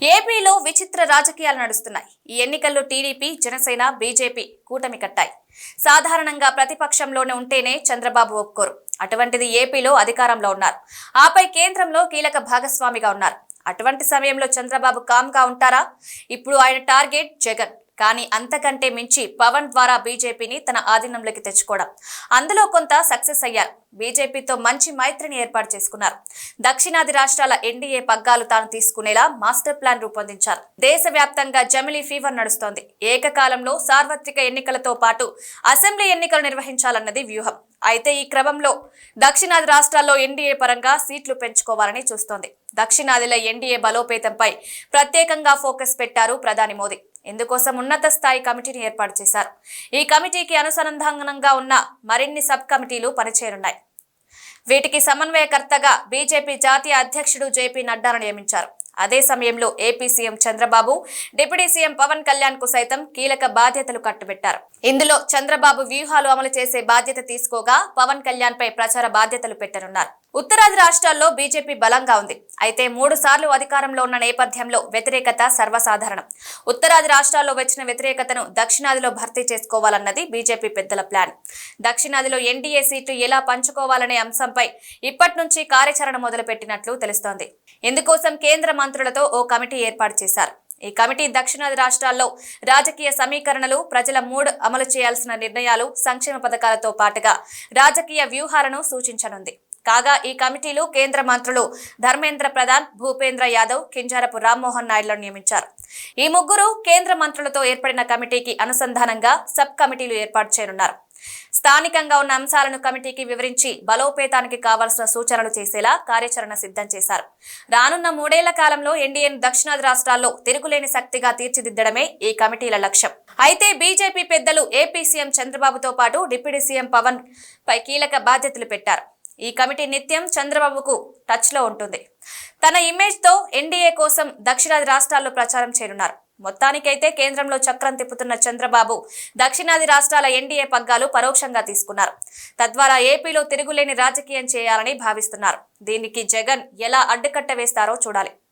ఏపీలో విచిత్ర రాజకీయాలు నడుస్తున్నాయి. ఈ ఎన్నికల్లో టీడీపీ జనసేన బీజేపీ కూటమి కట్టాయి. సాధారణంగా ప్రతిపక్షంలోనే ఉంటేనే చంద్రబాబు ఒప్పుకోరు. అటువంటిది ఏపీలో అధికారంలో ఉన్నారు. ఆపై కేంద్రంలో కీలక భాగస్వామిగా ఉన్నారు. అటువంటి సమయంలో చంద్రబాబు కామ్గా ఉంటారా? ఇప్పుడు ఆయన టార్గెట్ జగన్. కానీ అంతకంటే మించి పవన్ ద్వారా బీజేపీని తన ఆధీనంలోకి తెచ్చుకోవడం. అందులో కొంత సక్సెస్ అయ్యారు. బీజేపీతో మంచి మైత్రిని ఏర్పాటు చేసుకున్నారు. దక్షిణాది రాష్ట్రాల ఎన్డీఏ పగ్గాలు తాను తీసుకునేలా మాస్టర్ ప్లాన్ రూపొందించారు. దేశవ్యాప్తంగా జమిలీ ఫీవర్ నడుస్తోంది. ఏకకాలంలో సార్వత్రిక ఎన్నికలతో పాటు అసెంబ్లీ ఎన్నికలు నిర్వహించాలన్నది వ్యూహం. అయితే ఈ క్రమంలో దక్షిణాది రాష్ట్రాల్లో ఎన్డీఏ పరంగా సీట్లు పెంచుకోవాలని చూస్తోంది. దక్షిణాదిలో ఎన్డీఏ బలోపేతంపై ప్రత్యేకంగా ఫోకస్ పెట్టారు ప్రధాని మోదీ. ఇందుకోసం ఉన్నత స్థాయి కమిటీని ఏర్పాటు చేశారు. ఈ కమిటీకి అనుసంధానంగా ఉన్న మరిన్ని సబ్ కమిటీలు పనిచేయనున్నాయి. వీటికి సమన్వయకర్తగా బీజేపీ జాతీయ అధ్యక్షుడు జేపీ నడ్డాను నియమించారు. అదే సమయంలో AP CM Chandrababu deputy CM Pawan కళ్యాణ్కు సైతం కీలక బాధ్యతలు కట్టుబెట్టారు. ఇందులో చంద్రబాబు వ్యూహాలు అమలు చేసే బాధ్యత తీసుకోగా పవన్ కళ్యాణ్ పై ప్రచార బాధ్యతలు పెట్టనున్నారు. ఉత్తరాది రాష్ట్రాల్లో బీజేపీ బలంగా ఉంది. అయితే మూడు సార్లు అధికారంలో ఉన్న నేపథ్యంలో వ్యతిరేకత సర్వసాధారణం. ఉత్తరాది రాష్ట్రాల్లో వచ్చిన వ్యతిరేకతను దక్షిణాదిలో భర్తీ చేసుకోవాలన్నది బీజేపీ పెద్దల ప్లాన్. దక్షిణాదిలో ఎన్డీఏ సీట్లు ఎలా పంచుకోవాలనే అంశంపై ఇప్పటి నుంచి కార్యాచరణ మొదలుపెట్టినట్లు తెలుస్తోంది. ఇందుకోసం కేంద్ర మంత్రులతో ఓ కమిటీ ఏర్పాటు చేశారు. ఈ కమిటీ దక్షిణాది రాష్ట్రాల్లో రాజకీయ సమీకరణలు ప్రజల మూడ్ అమలు చేయాల్సిన నిర్ణయాలు సంక్షేమ పథకాలతో పాటుగా రాజకీయ వ్యూహాలను సూచించనుంది. కాగా ఈ కమిటీలు కేంద్ర మంత్రులు ధర్మేంద్ర ప్రధాన్ భూపేంద్ర యాదవ్ కింజారపు రామ్మోహన్ నాయుడులను నియమించారు. ఈ ముగ్గురు కేంద్ర మంత్రులతో ఏర్పడిన కమిటీకి అనుసంధానంగా సబ్ కమిటీలు ఏర్పాటు చేయనున్నారు. స్థానికంగా ఉన్న అంశాలను కమిటీకి వివరించి బలోపేతానికి కావాల్సిన సూచనలు చేసేలా కార్యాచరణ సిద్ధం చేశారు. రానున్న మూడేళ్ళ కాలంలో ఎన్డీఏను దక్షిణాది రాష్ట్రాల్లో తిరుగులేని శక్తిగా తీర్చిదిద్దడమే ఈ కమిటీల లక్ష్యం. అయితే బీజేపీ పెద్దలు ఏపీ సీఎం చంద్రబాబుతో పాటు డిప్యూటీ సీఎం పవన్ పై కీలక బాధ్యతలు పెట్టారు. ఈ కమిటీ నిత్యం చంద్రబాబుకు టచ్లో ఉంటుంది. తన ఇమేజ్తో ఎన్డీఏ కోసం దక్షిణాది రాష్ట్రాల్లో ప్రచారం చేయనున్నారు. మొత్తానికైతే కేంద్రంలో చక్రం తిప్పుతున్న చంద్రబాబు దక్షిణాది రాష్ట్రాల ఎన్డీఏ పగ్గాలు పరోక్షంగా తీసుకున్నారు. తద్వారా ఏపీలో తిరుగులేని రాజకీయం చేయాలని భావిస్తున్నారు. దీనికి జగన్ ఎలా అడ్డుకట్ట వేస్తారో చూడాలి.